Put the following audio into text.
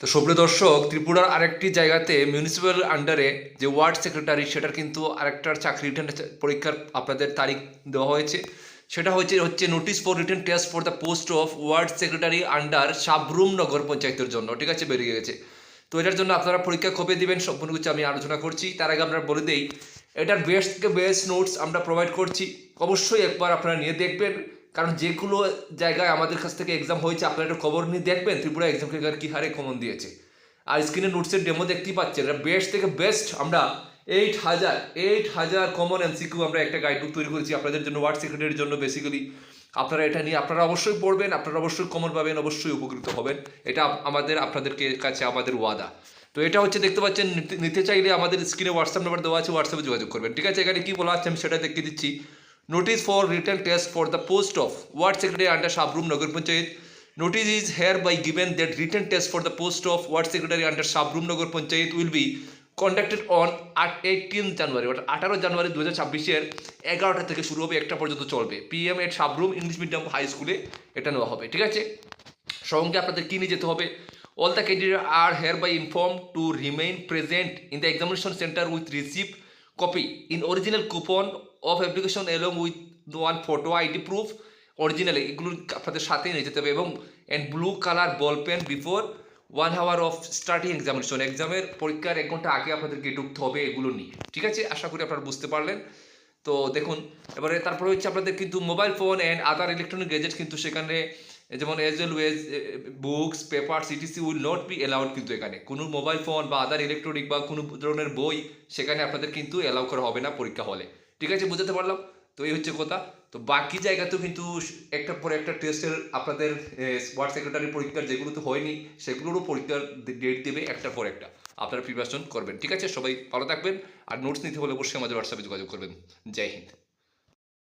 তো সুপ্রিয় দর্শক, ত্রিপুরার আরেকটি জায়গাতে মিউনিসিপ্যাল আন্ডারে যে ওয়ার্ড সেক্রেটারি সেটার কিন্তু আরেকটার চাকরি রিটার্ন পরীক্ষার আপনাদের তারিখ দেওয়া হয়েছে। সেটা হচ্ছে হচ্ছে notice for written test for the post of ward secretary under Sabroom Nagar পঞ্চায়েতের জন্য। ঠিক আছে, বেরিয়ে গেছে। তো এটার জন্য আপনারা পরীক্ষা কবে দিবেন সম্পূর্ণ কিছু আমি আলোচনা করছি। তার আগে আপনারা বলে দিই, এটার বেস্ট থেকে বেস্ট নোটস আমরা প্রোভাইড করছি। অবশ্যই একবার আপনারা নিয়ে দেখবেন। কারণ যেগুলো জায়গায় আমাদের কাছ থেকে এক্সাম হয়েছে, আপনারা একটা খবর নিয়ে দেখবেন, ত্রিপুরা এক্সাম ক্লিকার কী হারে কমন দিয়েছে। আর স্ক্রিনে নোটসের ডেমো দেখতেই পাচ্ছেন বেস্ট থেকে বেস্ট আমরা এইট হাজার এইট হাজার কমন এমসিকিউ আমরা একটা গাইডবুক তৈরি করেছি আপনাদের জন্য ওয়ার্ড সেক্রেটারির জন্য বেসিক্যালি আপনারা এটা নিয়ে, আপনারা অবশ্যই পড়বেন, আপনারা অবশ্যই কমন পাবেন, অবশ্যই উপকৃত হবেন। এটা আমাদের, আপনাদেরকে কাছে আমাদের ওয়াদা। তো এটা হচ্ছে দেখতে পাচ্ছেন, নিতে চাইলে আমাদের স্ক্রিনে হোয়াটসঅ্যাপ নাম্বার দেওয়া আছে হোয়াটসঅ্যাপে যোগাযোগ করবেন। ঠিক আছে, এখানে কি বলা আছে আমি সেটা দেখিয়ে দিচ্ছি। Notice for written test for the post of ward secretary under Sabroom Nagar Panchayat Notice is hereby given that written test for the post of ward secretary under Sabrum Nagar Panchayat will be conducted on at 18 January অর্থাৎ আঠারো জানুয়ারি দু হাজার ছাব্বিশের এগারোটা থেকে শুরু হবে, একটা পর্যন্ত চলবে। PM at Sabroom English medium high স্কুলে এটা নেওয়া হবে, ঠিক আছে? সঙ্গে আপনাদের কী নিয়ে যেতে হবে? All the candidate are hereby inform to remain present in the examination centre with receive copy in original coupon of application along with one photo ID proof originally এগুলো আপনাদের সাথেই নিয়ে যেতে হবে এবং and blue colour ball pen before one hour of starting examination এক্সামের পরীক্ষার এক ঘণ্টা আগে আপনাদেরকে ঢুকতে হবে এগুলো নিয়ে। ঠিক আছে? আশা করি আপনারা বুঝতে পারলেন। তো দেখুন, এবারে তারপরে হচ্ছে আপনাদের কিন্তু mobile phone and other electronic gadget কিন্তু সেখানে যেমন as well as books paper CTC will not be allowed কিন্তু এখানে। কোনো মোবাইল ফোন বা আদার ইলেকট্রনিক বা কোনো ধরনের বই সেখানে আপনাদের কিন্তু অ্যালাউ করা হবে না পরীক্ষা হলে। ঠিক আছে, বুঝাতে পারলাম? তো এই হচ্ছে কথা। তো বাকি জায়গাতেও কিন্তু একটা পরে একটা টেস্টের আপনাদের ওয়ার্ড সেক্রেটারি পরীক্ষার যেগুলো তো হয়নি, সেগুলোরও পরীক্ষার ডেট দেবে একটার পর একটা। আপনারা প্রিপারেশন করবেন। ঠিক আছে, সবাই ভালো থাকবেন। আর নোটস নিতে হলে অবশ্যই আমাদের হোয়াটসঅ্যাপে যোগাযোগ করবেন। জয় হিন্দ।